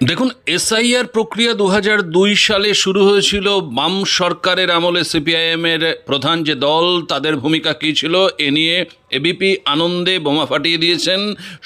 দেখুন, এসআইআর প্রক্রিয়া দু দুই সালে শুরু হয়েছিল। বাম সরকারের আমলে সিপিআইএম এর প্রধান যে দল, তাদের ভূমিকা কী ছিল, এ নিয়ে এবিপি আনন্দে বোমা ফাটিয়ে দিয়েছেন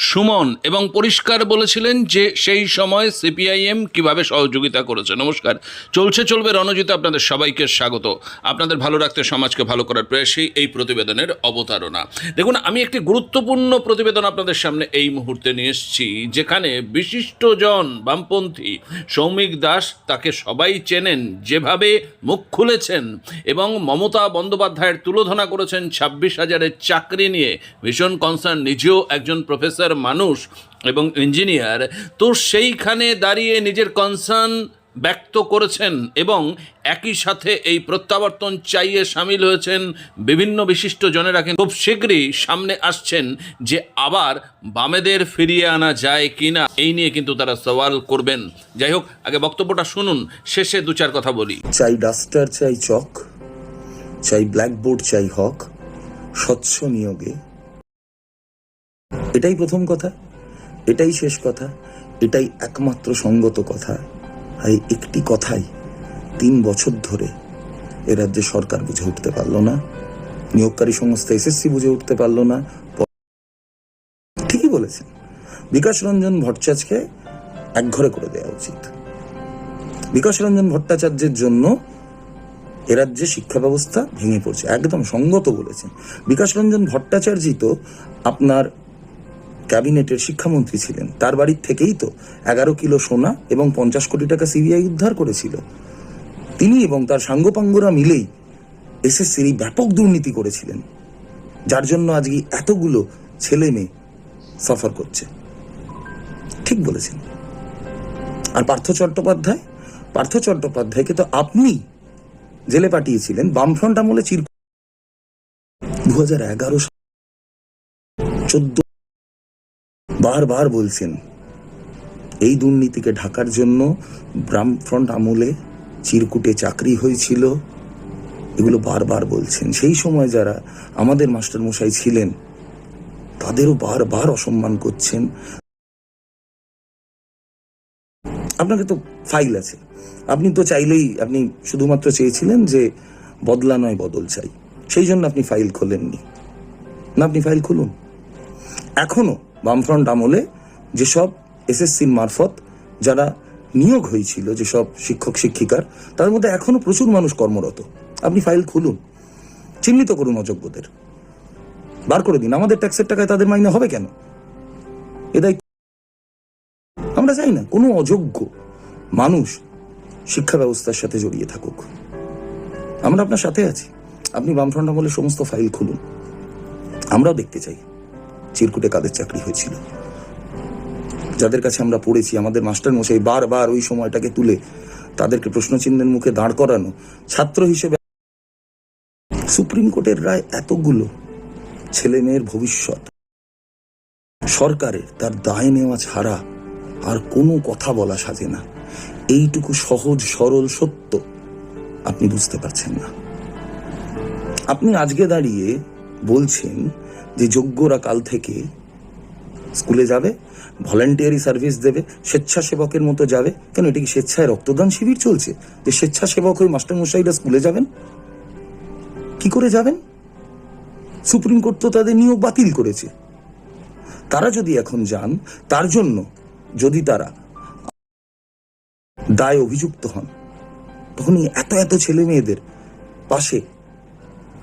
সুমন এবং পরিষ্কার বলেছিলেন যে সেই সময় সিপিআইএম কীভাবে সহযোগিতা করেছে। নমস্কার। চলছে, চলবে রণজিত আপনাদের সবাইকে স্বাগত। আপনাদের ভালো রাখতে সমাজকে ভালো করার প্রয়াসেই এই প্রতিবেদনের অবতারণা। দেখুন, আমি একটি গুরুত্বপূর্ণ প্রতিবেদন আপনাদের সামনে এই মুহূর্তে নিয়ে এসেছি, যেখানে বিশিষ্টজন বামপন্থী সৌমিক দাস তাকে সবাই চেনেন, যেভাবে মুখ খুলেছেন এবং মমতা বন্দ্যোপাধ্যায়ের তুলোধনা করেছেন ছাব্বিশ হাজারের চাকরি নিয়ে। ভীষণ কনসার্ন নিজেও একজন প্রফেসর মানুষ এবং ইঞ্জিনিয়ার তো সেইখানে দাঁড়িয়ে নিজের কনসার্ন ব্যক্ত করেছেন এবং একই সাথে এই প্রত্যাবর্তন চাইয়ে সামিল হয়েছেন বিভিন্ন বিশিষ্ট জনেরা কিন্তু খুব শীঘ্রই সামনে আসছেন যে আবার বামেদের ফিরিয়ে আনা যায় কিনা, এই নিয়ে কিন্তু তারা সওয়াল করবেন। যাই হোক, আগে বক্তব্যটা শুনুন, শেষে দু চার কথা বলি। চাই ডাস্টার, চাই চক, চাই ব্ল্যাকবোর্ড, চাই হক। স্বচ্ছ নিয়োগে। এটাই প্রথম কথা, এটাই শেষ কথা, এটাই একমাত্র সঙ্গত কথা। এই একটি কথাই তিন বছর ধরে এ রাজ্যে সরকার বুঝে উঠতে পারল না, নিয়োগকারী সংস্থা এসএসসি বুঝে উঠতে পারল না। ঠিকই বলেছেন, বিকাশ রঞ্জন ভট্টাচার্যকে একঘরে করে দেওয়া উচিত। বিকাশ রঞ্জন ভট্টাচার্যের জন্য এ রাজ্যে শিক্ষা ব্যবস্থা ভেঙে পড়ছে। একদম সঙ্গত বলেছেন। বিকাশ রঞ্জন ভট্টাচার্যই তো আপনার ক্যাবিনেটের শিক্ষামন্ত্রী ছিলেন। তার বাড়ির থেকেই তো এগারো কিলো সোনা এবং পঞ্চাশ কোটি টাকা সিবিআই উদ্ধার করেছিল। তিনি এবং তার সাঙ্গপাঙ্গরা মিলেই এসএসসির ব্যাপক দুর্নীতি করেছিলেন। যার জন্য আজকে এতগুলো ছেলে মেয়ে সফর করছে। ঠিক বলেছেন। আর পার্থ চট্টোপাধ্যায়? পার্থ চট্টোপাধ্যায়কে তো আপনি জেলে পাঠিয়েছিলেন বামফ্রন্ট আমলে চির দু হাজার এগারো চোদ্দ বারবার বলছেন, এই দুর্নীতিকে ঢাকার জন্য বামফ্রন্ট আমলে চিরকুটে চাকরি হয়েছিল। এগুলো বারবার বলছেন। সেই সময় যারা আমাদের মাস্টারমশাই ছিলেন, তাদেরও বারবার অসম্মান করছেন। আপনাকে তো ফাইল আছে। আপনি তো চাইলেই আপনি শুধুমাত্র চেয়েছিলেন যে বদলা নয়, বদল চাই। সেই জন্য আপনি ফাইল খোলেননি। না, আপনি ফাইল খুলুন। এখনও বামফ্রন্ট আমলে যেসব এসএসসির মারফত যারা নিয়োগ হয়েছিল, যেসব শিক্ষক, শিক্ষিকার, তার মধ্যে এখনও প্রচুর মানুষ কর্মরত। আপনি ফাইল খুলুন। চিহ্নিত করুন অযোগ্যদের। বার করে দিন। আমাদের ট্যাক্সের টাকায় তাদের মাইনে হবে কেন? এ আমরা চাই না, কোনো অযোগ্য মানুষ শিক্ষা ব্যবস্থার সাথে জড়িয়ে থাকুক। আমরা আপনার সাথে আছি। আপনি বামফ্রন্ট আমলের সমস্ত ফাইল খুলুন। আমরাও দেখতে চাই চিরকুটে কাদের চাকরি হয়েছিল। যাদের কাছে আমরা পড়েছি, আমাদের মাস্টার মশাই বারবার ওই সময়টাকে তুলে তাদেরকে প্রশ্নচিহ্নের মুখে দাঁড় করানো, ছাত্র হিসেবে সুপ্রিম কোর্টের রায় এতগুলো ছেলে মেয়ের ভবিষ্যৎ, সরকারের তার দায় নেওয়া ছাড়া আর কোনো কথা বলা সাজে না। এইটুকু সহজ, সরল, সত্য আপনি বুঝতে পারছেন না। আপনি আজকে দাঁড়িয়ে বলছেন যে যোগ্যরা কাল থেকে স্কুলে যাবে, ভলেন্টিয়ারি সার্ভিস দেবে, স্বেচ্ছাসেবকের মতো যাবে। কেন, এটা কি স্বেচ্ছায় রক্তদান শিবির চলছে? যে স্বেচ্ছাসেবক হয়ে মাস্টারমশাইরা স্কুলে যাবেন? কি করে যাবেন? সুপ্রিম কোর্ট তো তাদের নিয়োগ বাতিল করেছে। তারা যদি এখন যান, তার জন্য যদি তারা দায় অভিযুক্ত হন তখন এই এত এত ছেলে মেয়েদের পাশে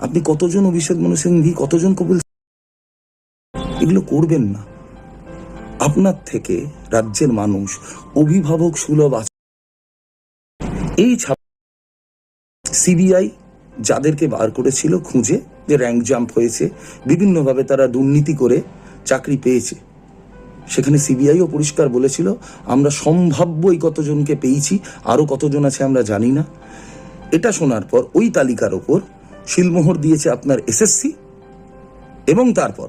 আপনি কতজন অভিষেক মনু সিংভি, কতজন কপিল এগুলো করবেন না। আপনার থেকে রাজ্যের মানুষ অভিভাবক সুলভ আছে। এই সিবিআই যাদেরকে বার করেছিল খুঁজে, যে র্যাঙ্ক জাম্প হয়েছে, বিভিন্নভাবে তারা দুর্নীতি করে চাকরি পেয়েছে। সেখানে সিবিআইও পরিষ্কার বলেছিল, আমরা সম্ভাব্যই কতজনকে পেয়েছি আরও কতজন আছে আমরা জানি না। এটা শোনার পর ওই তালিকার ওপর শিলমোহর দিয়েছে আপনার এসএসসি এবং তারপর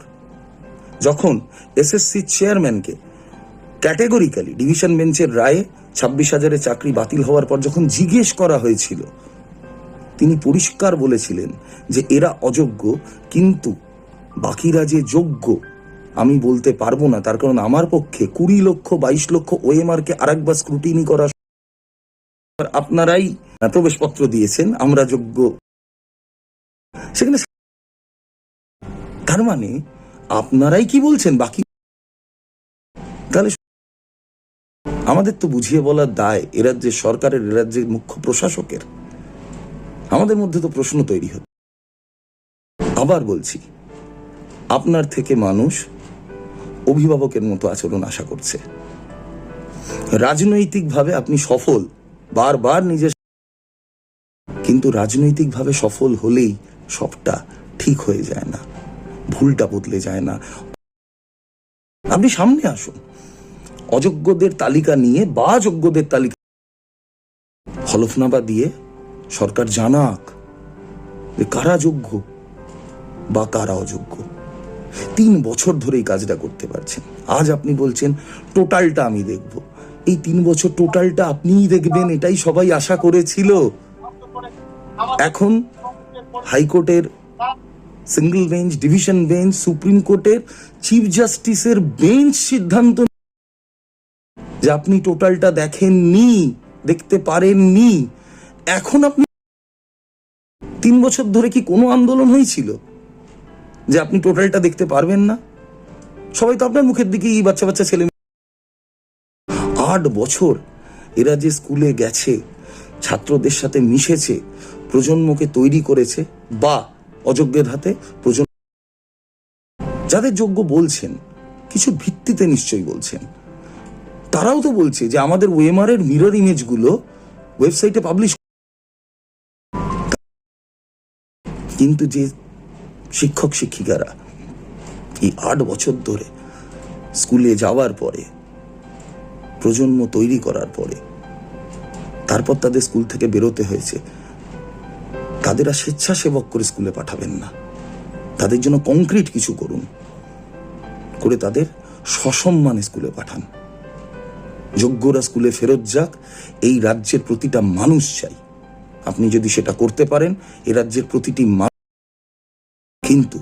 যখন এসএসসি চেয়ারম্যানকে ক্যাটেগরিক্যালি ডিভিশন বেঞ্চের রায়ে ছাব্বিশ হাজারের চাকরি বাতিল হওয়ার পর যখন জিজ্ঞেস করা হয়েছিল, তিনি পরিষ্কার বলেছিলেন যে এরা অযোগ্য, কিন্তু বাকিরা যে যোগ্য আমি বলতে পারব না। তার কারণ আমার পক্ষে কুড়ি লক্ষ, বাইশ লক্ষ ওএমআর কে আরেকবার স্ক্রুটিনি করা আপনারাই প্রবেশপত্র দিয়েছেন, আমরা যোগ্য। সেখানে তার মানে আপনারাই কি বলছেন? বাকি তাহলে আমাদের তো বুঝিয়ে বলার দায় এ রাজ্যের সরকারের, এ রাজ্যের মুখ্য প্রশাসকের। আমাদের মধ্যে তো প্রশ্ন তৈরি হচ্ছে। আবার বলছি, আপনার থেকে মানুষ অভিভাবকের মতো আচরণ আশা করছে। রাজনৈতিকভাবে আপনি সফল, বারবার নিজের কিন্তু রাজনৈতিকভাবে সফল হলেই সবটা ঠিক হয়ে যায় না, ভুলটা বদলে যায় না। আপনি সামনে আসুন। অযোগ্যদের তালিকা নিয়ে বা যোগ্যদের তালিকা হলফনামা দিয়ে সরকার জানাক যে কারা যোগ্য বা কারা অযোগ্য। তিন বছর ধরে এই কাজটা করতে পারছেন। আজ আপনি বলছেন, টোটালটা আমি দেখব। এই তিন বছর টোটালটা আপনিই দেখবেন, এটাই সবাই আশা করেছিল। এখন হাইকোর্টের single bench, division bench, supreme কোর্টের চিফ জাস্টিসের বেঞ্চ সিদ্ধান্ত যে আপনি টোটালটা দেখেননি, দেখতে পারেননি। এখন আপনি তিন বছর ধরে কি কোনো আন্দোলন হয়েছিল? যে আপনি টোটালটা দেখতে পারবেন না। সবাই তো আপনার মুখের দিকে এই বাচ্চা বাচ্চা ছেলে আট বছর এরা যে স্কুলে গেছে, ছাত্রদের সাথে মিশেছে, প্রজন্মকে তৈরি করেছে, বা অযোগ্যের হাতে প্রজন্ম যাদের যোগ্য বলছেন, কিছু ভিত্তিতে নিশ্চয়ই বলছেন। তারাও তো বলছে যে আমাদের ওয়েমার এর মিরর ইমেজগুলো ওয়েবসাইটে পাবলিশ কিন্তু যে শিক্ষক, শিক্ষিকারা এই আট বছর ধরে স্কুলে যাওয়ার পরে, প্রজন্ম তৈরি করার পরে, তারপর তাদের স্কুল থেকে বেরোতে হয়েছে। তাদের আর স্বেচ্ছাসেবক করে স্কুলে পাঠাবেন না। তাদের জন্য কংক্রিট কিছু করুন, করে তাদের সসম্মানে স্কুলে পাঠান। যোগ্যরা স্কুলে ফেরত যাক, এই রাজ্যের প্রতিটা মানুষ চাই। আপনি যদি সেটা করতে পারেন, এ রাজ্যের প্রতিটি মানুষ কিন্তু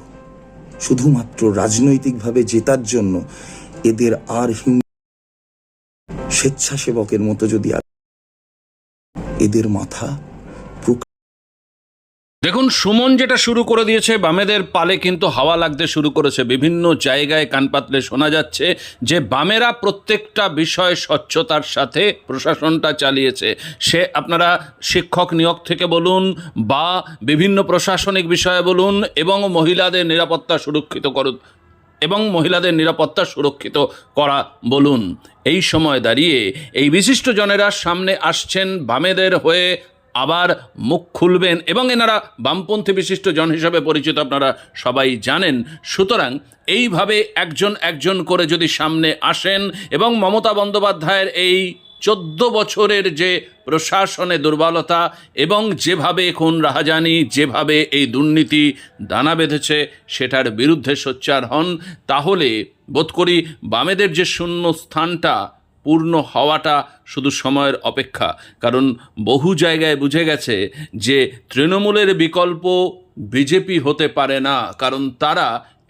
শুধুমাত্র রাজনৈতিকভাবে জেতার জন্য এদের আর হিম স্বেচ্ছাসেবকের মতো যদি এদের মাথা দেখুন, সুমন যেটা শুরু করে দিয়েছে, বামেদের পালে কিন্তু হাওয়া লাগতে শুরু করেছে। বিভিন্ন জায়গায় কানপাতলে শোনা যাচ্ছে যে বামেরা প্রত্যেকটা বিষয় স্বচ্ছতার সাথে প্রশাসনটা চালিয়েছে। সে আপনারা শিক্ষক নিয়োগ থেকে বলুন বা বিভিন্ন প্রশাসনিক বিষয়ে বলুন এবং মহিলাদের নিরাপত্তা সুরক্ষিত করুন এবং মহিলাদের নিরাপত্তা সুরক্ষিত করা বলুন। এই সময় দাঁড়িয়ে এই বিশিষ্ট জনেরা সামনে আসছেন বামেদের হয়ে আবার মুখ খুলবেন এবং এনারা বামপন্থী বিশিষ্ট জন হিসাবে পরিচিত আপনারা সবাই জানেন। সুতরাং এইভাবে একজন একজন করে যদি সামনে আসেন এবং মমতা বন্দ্যোপাধ্যায়ের এই চোদ্দ বছরের যে প্রশাসনে দুর্বলতা এবং যেভাবে খুন রাহাজানি, যেভাবে এই দুর্নীতি দানা বেঁধেছে, সেটার বিরুদ্ধে সোচ্চার হন, তাহলে বোধ করি বামেদের যে শূন্য স্থানটা পূর্ণ হওয়াটা শুধু সময়ের অপেক্ষা। কারণ বহু জায়গায় বুঝে গেছে যে তৃণমূলের বিকল্প বিজেপি হতে পারে না, কারণ তারা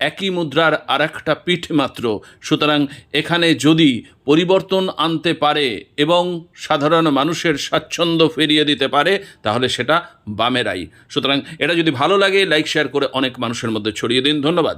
একই মুদ্রার আর একটা পিঠ মাত্র। সুতরাং এখানে যদি পরিবর্তন আনতে পারে এবং সাধারণ মানুষের স্বাচ্ছন্দ্য ফিরিয়ে দিতে পারে, তাহলে সেটা বামেরাই। সুতরাং এটা যদি ভালো লাগে, লাইক, শেয়ার করে অনেক মানুষের মধ্যে ছড়িয়ে দিন। ধন্যবাদ।